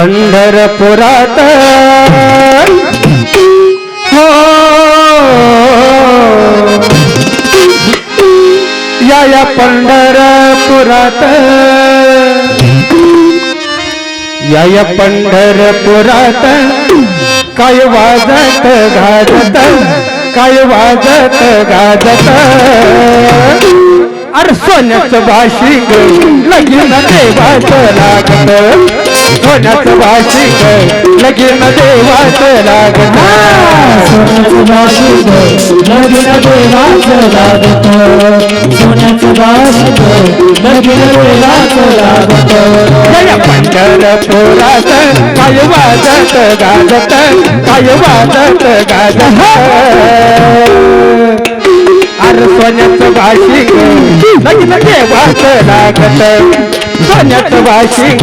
पंढरपुरात हो. या या पंढरपुरात या या पंढरपुरात काय वाजत गाजत काय वाजत गाजत. अरे सोन्याचं भाषिक लगीन देवाचं लागत. सोन्याचं भाषिक लगीन देवाचं लागत सोन्याचं भाषिक लगीन देवाचं लागत. सोन्याचं भाषिक लगीन देवाचं लागत पंढरपुरात काय वाजत गाजत काय वाजत गाजत. अरे सोन्याचं भाषिक लगीन देवाचं लागत. सोन्याचं भाषिक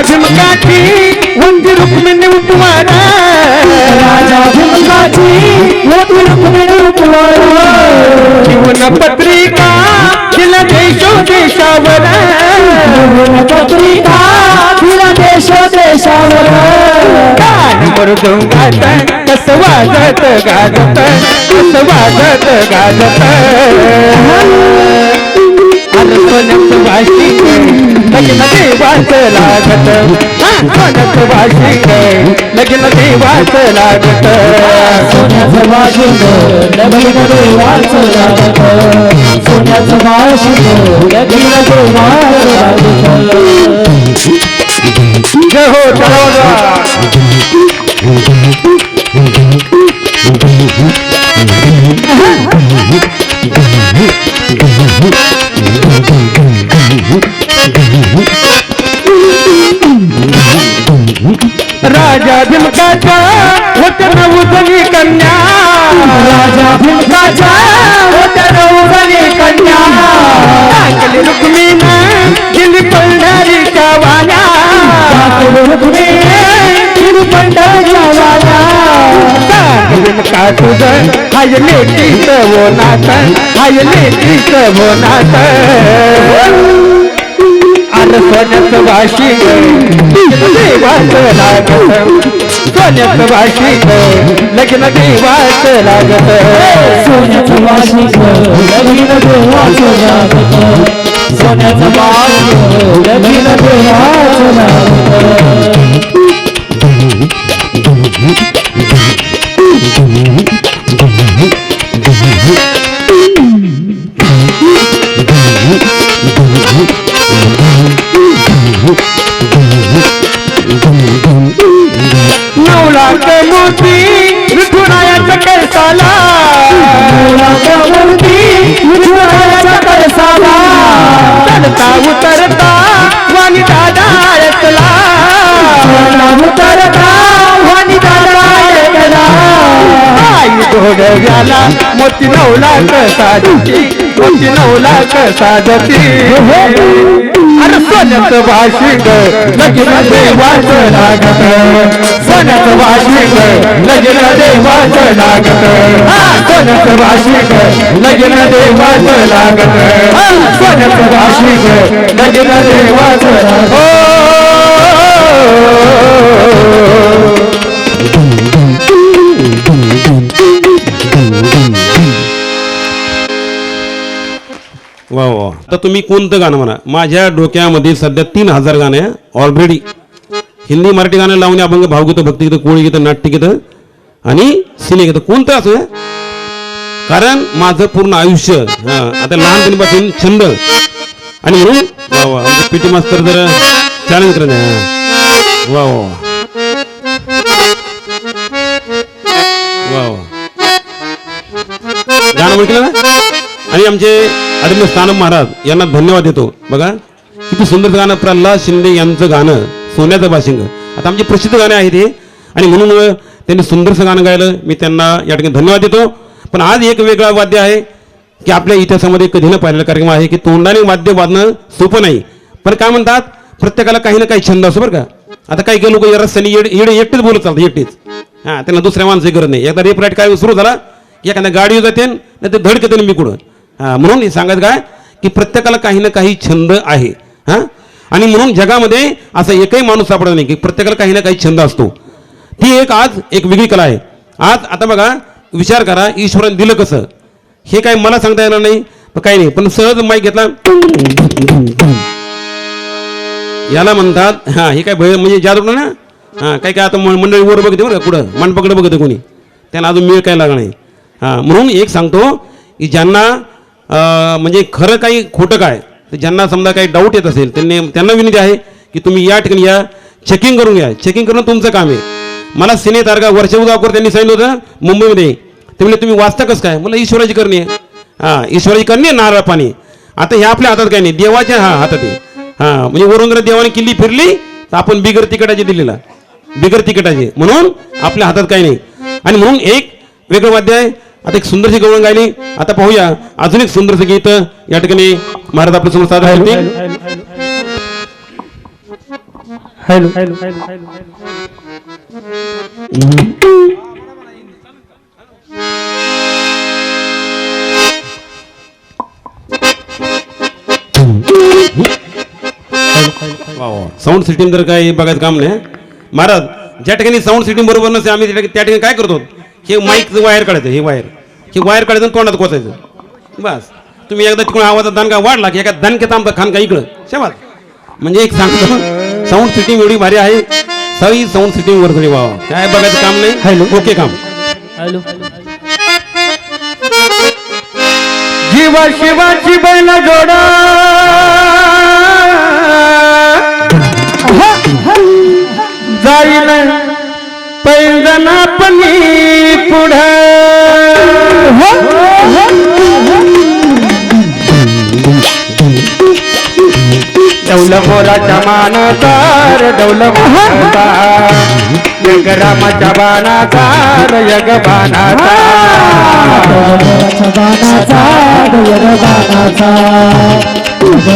राजा भीमकाठी वंदी रुक्मिणी उपवारा राजा भीमकाची होती रुक्मिणी उपवारा जीवन पत्रिका दिल देशो देशावर पत्रिका तिला देश देशावर गाण मृदुंगात कस वाजत गाजत कस वाजत गाजत सोन्याचं भाषिक लग्न देवाचं लागत. हा, सोन्याचं भाषिक लग्न देवाचं लागत. सोन्याचं भाषिक लगीन देवाचं लागत. सोन्याचं भाषिक लगीन लागत. जय हो चला होत नवुजनी कन्या. राजा भीमकाच्या होत्या नवरणी कन्या. टाकली रुक्मिणा दिली पळणारीच्या वाल्या रुक्मी तिरुपंडाच्या वाल्या का तुझ हाय लेकीच वो नात हाय नात अरे सोन्याचं भाषी देवाच लागत सोन्याचं भाषी लग्न देवाच लागत सोन्याचं भाषी लग्न देवाच लागत सोन्याचं भाषी लग्न देवाच लागत लाख मोती विठुरायाच्या कैसाला मूर्ती विठुरायाच्या कळसाला. चढता उतरता वाणी दादा ऐकला. उतरता वाणी दादा ऐकला. आई मोती लाख साजती मोती लाख साजती. अरे सोन्याचं भाषिक लगीन देवाचं लागत सोन्याचं भाषिक लगीन देवाचं लागत हा, सोन्याचं भाषिक लगीन देवाचं लागत हा, सोन्याचं भाषिक लगीन देवाचं लागत आता तुम्ही कोणतं गाणं म्हणा. माझ्या डोक्यामध्ये सध्या तीन हजार गाणे ऑलरेडी हिंदी मराठी गाणं लावणे अभंग भावगीतं भक्तिगीतं कोळीगीतं नाट्यगीतं आणि सिनेगीतं. कोणतं असं? कारण माझं पूर्ण आयुष्य आता लहानपणीपासून छंद. आणि म्हणून वा वा पी पीटी मास्तर जर चॅलेंज करत आहे वा वा. वा वा. गाणं म्हटलं ना? आणि आमचे आदरणीय स्थानम महाराज यांना धन्यवाद देतो. बघा किती सुंदर गाणं प्रल्हाद शिंदे यांचं गाणं सोन्याचं बाशिंग आता आमचे प्रसिद्ध गाणे आहे ते आणि म्हणून त्यांनी सुंदरसं गाणं गायलं. मी त्यांना या ठिकाणी धन्यवाद देतो. पण आज एक वेगळा वाद्य आहे की आपल्या इतिहासामध्ये कधी न पाहिलेला कार्यक्रम आहे की तोंडाने वाद्य वाजणं सोपं नाही. पण काय म्हणतात प्रत्येकाला काही ना काही छंद असतो बरं का. आता काही काही लोक रस्त्याने येड येडे एकटेच बोलत चालतात एकटेच. हां त्यांना दुसऱ्या माणसाची गरज नाही. एकदा रेप राईट काय सुरू झाला की एखाद्या गाडी जाते नाही ते धडकते मी कुठं. म्हणून हे काय की प्रत्येकाला काही ना काही छंद आहे हां? आणि म्हणून जगामध्ये असा एकही माणूस सापडत नाही की प्रत्येकाला काही ना काही छंद असतो. ती एक आज एक वेगळी कला आहे. आज आता बघा विचार करा ईश्वराने दिलं कसं? हे काय मला सांगता येणार नाही काही नाही पण सहज माईक घेतला याला म्हणतात हा हे काय भय म्हणजे जादू ना? हां काय काय आता मंडळी वर बघते बरं कुठं? मंडपकडे बघते कोणी. त्यांना अजून मिळ काय लागणार नाही. हा म्हणून एक सांगतो की ज्यांना म्हणजे खरं काही खोटं काय? तर ज्यांना समजा काही डाऊट येत असेल त्यांनी त्यांना विनंती आहे की तुम्ही या ठिकाणी या चेकिंग करून घ्या चेकिंग करणं तुमचं काम आहे. मला सिने तारखा वर्षा उदावर त्यांनी सांगितलं होतं मुंबईमध्ये. ते म्हणजे तुम्ही वाचता कसं काय? मला ईश्वराची करणी आहे. हां ईश्वराची करणी आहे नारळ पाणी आता हे आपल्या हातात काही नाही देवाच्या हा हातात आहे. हां म्हणजे वरून जर देवाने किल्ली फिरली तर आपण बिगर तिकटाची दिलेला. बिगर तिकटाची. म्हणून आपल्या हातात काही नाही. आणि म्हणून एक वेगळं वाद्य आहे आता एक सुंदरशी गवळण गायली. आता पाहूया अजून एक सुंदरसे गीत या ठिकाणी महाराज आपल्यासमोर सादर करतील. साऊंड सिस्टीम जर काही बघायचं काम नाही महाराज ज्या ठिकाणी साऊंड सिस्टीम बरोबर नसते आम्ही त्या ठिकाणी काय करतो? हे माईकचं वायर काढायचं हे वायर हे वायर काढायचं आणि तोंडात कोचायचं बस. तुम्ही एकदा तिकडून आवाजात दणका वाढला की एका दणक्यात आमचा खानका इकडं? शेवाल म्हणजे एक सांगतो साऊंड सिस्टीम एवढी भारी आहे. सगळी साऊंड सिस्टीम वर वा काय बघायचं काम नाही? हॅलो. ओके काम. हॅलो. जीवा शिवाची बैल जोडा. जाईल पैंजना पणी पुढे. डौल मोराच्या मानकार डौल मोराचा यग रामाच्या बाणाचार यग बाणाचा बाणाचा दयग बाणाचा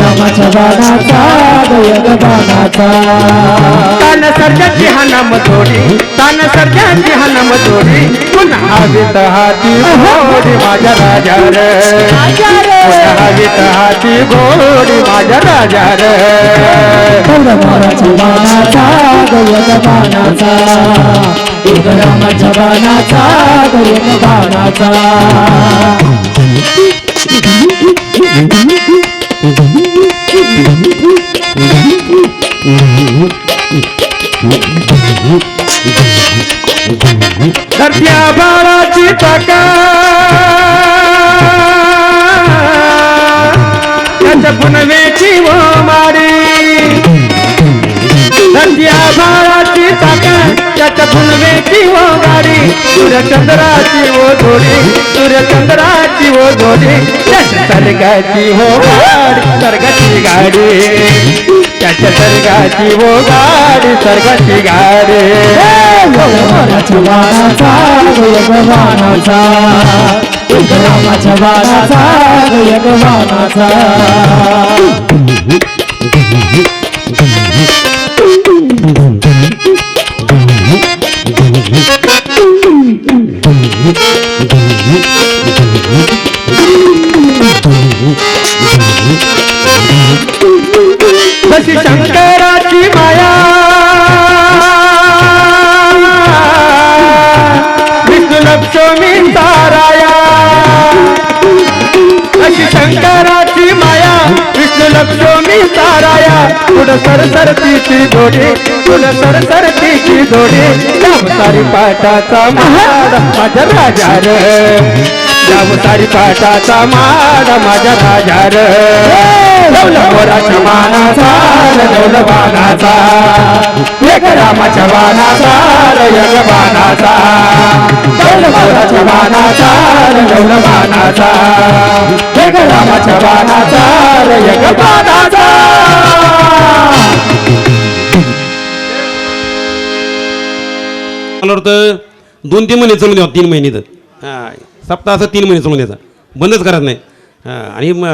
रामाच्या बाणाचा दयग बाणाचा तान सर्जाची हानम जोडी तान सर्जाची हानम जोडी पुन्हा हवीत हाती घोडी माझ्या राजा रे. पुन्हा हवीत हाती घोडी माझ्या राजा रे रामाच्या बाणाचा दयग बाणाचा रामाच्या बाणाचा दयग बाणाचा धरत्या बाळाची टाका त्याच्या पुनवेची व मारी धरत्या बाळाची टाका त्याच्या पुनवेची व गाडी सूर्यचंद्राची वो जोडी सूर्यचंद्राची वो जोडी त्याच्या सर्गाची हो गाडी सर्गाची गाडी। त्याच्या सर्गाची वो गाडी सर्गाची गाडी। रामाच्या बाणाचा दयग बाणाचा रामाच्या बाणाचा विष्णू लक्ष्मी ताराया पुढं सरसरतीची जोडी पुढं सरसरतीची धोडी सारी पाटाचा महाड माझ्या राजा र सारी पाटाचा माड माझ्या राजा र मोराच्या मानाचा एक रामाच्या बाणाचा बाणाचा. बाणाचा. एक रामाच्या बाणाचा मला वाटतं दोन तीन महिने चालून द्यावं तीन महिने तर. हां. सप्ताह असं तीन महिने चालून द्यायचा. बंदच करत नाही. हां. आणि मग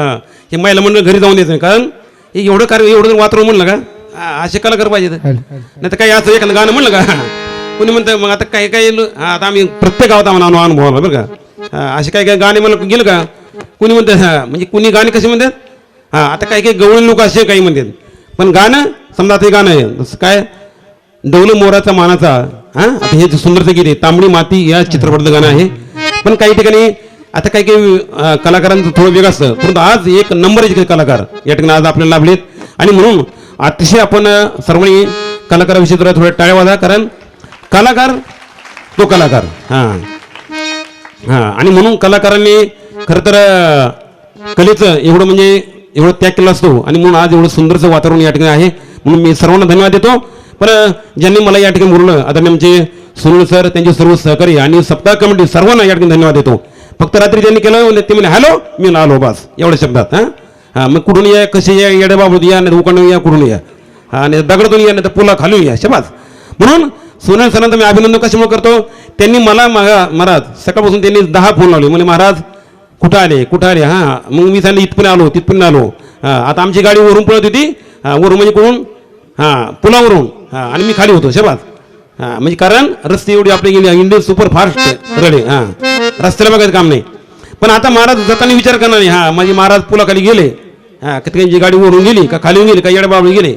हे महिला मंडळ घरी जाऊन द्यायचं नाही. कारण हे एवढं कार्य एवढं जर वातावरण म्हणलं का? हा, असे कलाकार पाहिजे नाही तर काही असं एखादं गाणं म्हणलं का? कोणी म्हणतं मग आता काही काही लो- हा, आता आम्ही प्रत्येक गावात आम्हाला अनु- अनुभव आला बरं का. हा, असे काही काही गाणे म्हणलं गेलं का? कोणी म्हणतं हां म्हणजे कुणी गाणे कसे म्हणतात? हां आता काही काही गवळी लोक असे काही म्हणतात. पण गाणं समजा ते हे गाणं आहे जसं काय डौल मोराचा मानाचा हा आता हे जे सुंदरचं गीत आहे तांबडी माती या चित्रपटाचं गाणं आहे. पण काही ठिकाणी आता काही काही कलाकारांचं थोडं वेगळं असतं. परंतु आज एक नंबरचे कलाकार. या ठिकाणी आज आपल्याला लाभलेत. आणि म्हणून अतिशय आपण सर्वांनी कलाकाराविषयी थोडा थोडं टाळ्या वाजा कारण कलाकार तो कलाकार. हां. हां आणि म्हणून कलाकारांनी खरं तर कलेचं एवढं म्हणजे एवढं त्याग केला असतो. आणि म्हणून आज एवढं सुंदरचं वातावरण या ठिकाणी आहे. म्हणून मी सर्वांना धन्यवाद देतो. पण ज्यांनी मला या ठिकाणी बोललं मी आमचे सुनील सर त्यांचे सर्व सहकारी आणि सप्ताह कमिटी सर्वांना या ठिकाणी धन्यवाद देतो. फक्त रात्री ज्यांनी केलं म्हणजे ते म्हणजे हॅलो मी ना आलो बस. एवढ्या शब्दात हां? हां मग कुठून या कसे या येड्याबाबत या नाही उकडून या कुठून या? हा आणि दगडातून या नाही तर पुला खालून या शबास. म्हणून सोनल सरांचं मी अभिनंदन कशामुळे करतो? त्यांनी मला मागा महाराज सकाळपासून त्यांनी दहा फोन लावले. म्हणजे महाराज कुठं आले कुठं आले हां. मग मी सांगितलं इथपर्यंत आलो तिथपर्यंत आलो. हां आता आमची गाडी वरून पळत होती. वरून म्हणजे कोण हां पुलावरून. हां आणि मी खाली होतो शेबाज. हां म्हणजे कारण रस्ते एवढी आपले गेली इंडियन सुपर फास्ट रडे हां. रस्त्याला बघायचं काम नाही. पण आता महाराज जाताना विचार करणार नाही. हां माझे महाराज पुलाखाली गेले. हां कधी गाडी वरून गेली का खाली गेली का येड्या गेले.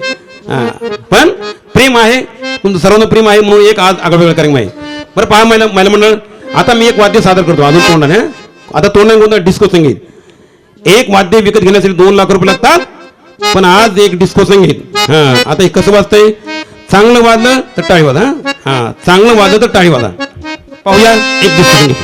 हां पण प्रेम आहे. तुमचं सर्वांना प्रेम आहे म्हणून एक आज आगळवेगळा कार्यक्रम आहे बरं पहा महिला महिला मंडळ. आता मी एक वाद्य सादर करतो अजून तोंडाने आता तो नाही कोणता डिस्को संगीत. एक वाद्य विकत घेण्यासाठी दोन लाख रुपये लागतात पण आज एक डिस्को संगीत. हा आता हे कसं वाजतंय? चांगलं वाजलं तर टाळी वाजा हा. चांगलं वाजलं तर टाळी वाजा. पाहूया एक डिस्को संगीत.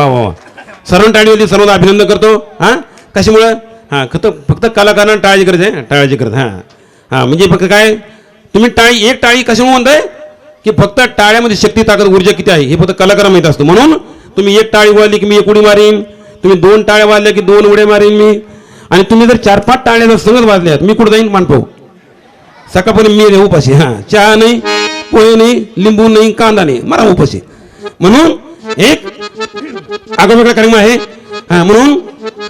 वा वा वा. सर्व टाळीवरती सर्वांना अभिनंदन करतो. हां? कशामुळं? हां फक्त फक्त कलाकारांना टाळायची गरज आहे टाळायची गरज हां. हां म्हणजे फक्त काय? तुम्ही टाळी एक टाळी कशामुळे म्हणताय? की फक्त टाळ्यामध्ये शक्ती ताकद ऊर्जा किती आहे हे फक्त कलाकार माहीत असतो. म्हणून तुम्ही एक टाळी वाजली की मी एक उडी मारीन तुम्ही दोन टाळ्या वाजल्या की दोन उड्या मारीन मी. आणि तुम्ही जर चार पाच टाळ्या जर संगत वाजल्यात मी कुठं जाईन? मानतो सकाळपर्यंत मी रे उपाशी हां. चहा नाही पोहे नाही लिंबू नाही कांदा नाही मला उपाशी. म्हणून एक आगळवेगळा कार्यक्रम आहे हा म्हणून?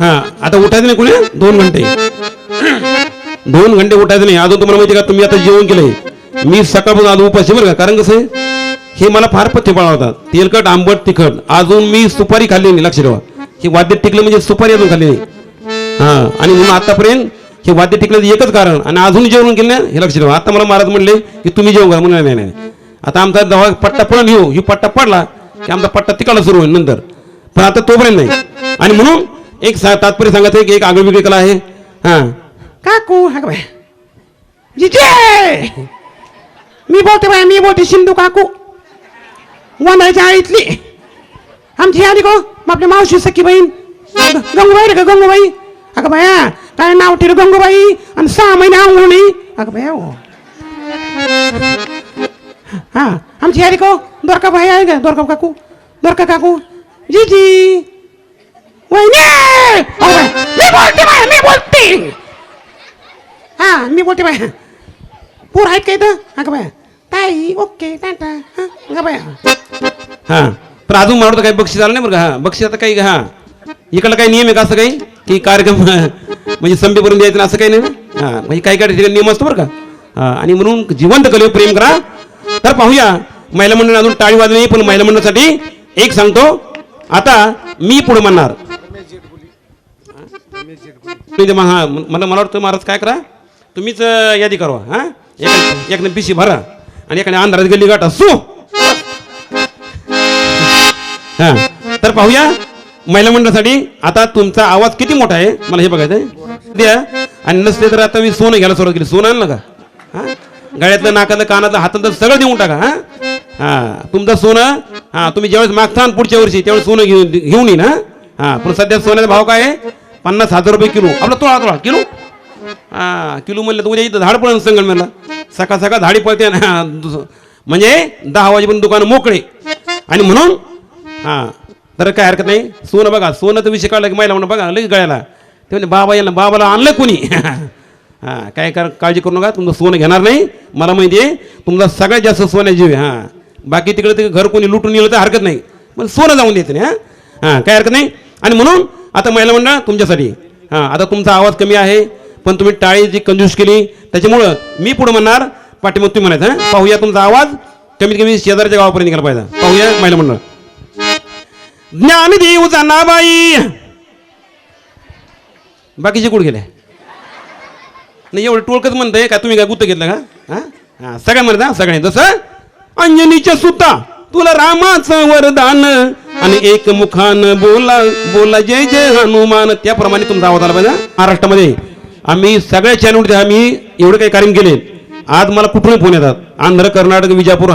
हा आता उठायचं नाही कोणी? दोन घंटे. दोन घंटे उठायचं नाही. अजून तुम्हाला माहिती का? तुम्ही आता जेवण केलंय. मी सकाळपासून आज उपाशी बरं का? कारण कसं आहे? हे मला फार पथ्य होता तेलकट आंबट तिखट. अजून मी सुपारी खाल्ली नाही लक्ष ठेवा. हे वाद्य टिकलं म्हणजे सुपारी अजून खाल्ली नाही. हा आणि म्हणून आतापर्यंत हे वाद्य टिकलं एकच कारण. आणि अजून जेवण केलं हे लक्ष ठेवा. आता मला महाराज म्हणले की तुम्ही जेवण करा म्हणून नाही नाही. आता आमचा दवा पट्टा पडून येऊ. ही पट्टा पडला की आमचा पट्टा तिकडला सुरू होईल नंतर. पण आता तोपर्यंत नाही. आणि म्हणून एक सा- तात्पर्य सांगायचं आहे की एक आगळवेगळी कला आहे. हा. काकू जिजे! मी बोलते बाय, मी बोलते सिंधू काकू. वनाच्या आळीतली आमची आली मग आपली मावशी, सखी बहीण. ग- गंगूबाई रे का गंगूबाई? अगं बाया, काय नाव ठेवलं गंगूबाई? आणि सहा महिने आंघोळ नाही अगं बाया, हो. हा. आमची आली को दोरका बाई आहे का? दोरका काकू? दोरका काकू? जी वहिनी! अगं मी बोलते बाय मी बोलते. हा मी बोलते बाय पूर आहेत का इथं? अगं बाया ताई ओके टाटा. हा अगं बाया हा अजून मला वाटतं काही बक्षीस आलं नाही बरं का? हा बक्षीस आता काही हा. इकडला काही नियम आहे का असं काही? की कार्यक्रम म्हणजे संपेपर्यंत द्यायचं ना असं काही नाही? ना? हा म्हणजे काही काही ठिकाणी नियम असतो बरं का? हा आणि म्हणून जिवंत कलेवर प्रेम करा. तर पाहूया महिला मंडळ अजून टाळी वाजली नाही पण महिला मंडळासाठी एक सांगतो आता मी पुढे म्हणणार. तुम्ही ते मला मला वाटतं महाराज काय करा? तुम्हीच यादी करा हा? एक पिशी भरा आणि एखाद्या अंधारात गेली गाठा. सू! हा तर पाहूया महिला मंडळासाठी आता तुमचा आवाज किती मोठा आहे? मला हे बघायचं आहे द्या. आणि नसले तर आता मी सोनं घ्यायला सुरुवात केली. सोनं आणलं का? हा? गळ्यातलं नाकातलं कानातलं हातातलं सगळं देऊन टाका हा? हां तुमचं सोनं हां तुम्ही ज्यावेळेस मागता पुढच्या वर्षी त्यावेळेस सोनं घेऊन घेऊन येईन हां हां पण सध्या सोन्याचा भाव काय आहे? पन्नास हजार रुपये किलो. आपला तोळा तोळा किलो. हां किलो म्हणलं तर उद्या इथं झाड पडेल संगमनेरला सकाळ सकाळ झाडी पळते ना. दुस- म्हणजे दहा वाजेपर्यंत दुकानं मोकळे. आणि म्हणून हां तर काय हरकत नाही. सोनं बघा सोनं तर विषय काढला की महिला म्हणून बघा लगेच गळ्याला. ते म्हणजे बाबा यांना बाबाला आणलं कोणी? हां काय कर काळजी करू नका. तुमचं सोनं घेणार नाही. मला माहिती आहे तुमचा सगळ्यात जास्त सोन्या जीव आहे. हां. बाकी तिकडे ते घर कोणी लुटून नेलं तर हरकत नाही. पण सोनं जाऊन द्यायचं नाही हां. हां काय हरकत नाही? आणि म्हणून आता महिला मंडळ तुमच्यासाठी हां आता तुमचा आवाज कमी आहे पण तुम्ही टाळी जी कंजूस केली त्याच्यामुळं मी पुढं म्हणणार पाठीमग तुम्ही म्हणायचं हां. पाहूया तुमचा आवाज कमीत कमी शेजारच्या गावापर्यंत निघाला पाहिजे. पाहूया महिला मंडळ. ज्ञानदेव जनाबाई. बाकीचे कुठे गेले? नाही एवढं टोळकच म्हणतंय का तुम्ही काय गुत्त घेतलं का? हां? हां सगळ्या म्हणत हा सगळ्या जसं अंजनीच्या सुता. तुला रामाचं वरदान आणि एक मुखान बोला बोला जय जय हनुमान. त्याप्रमाणे तुमचा आवाज आला पाहिजे महाराष्ट्रामध्ये. आम्ही सगळ्या चॅनलवरती आम्ही एवढे काही कार्य केले. आज मला कुठूनही फोन येतात. आंध्र कर्नाटक विजापूर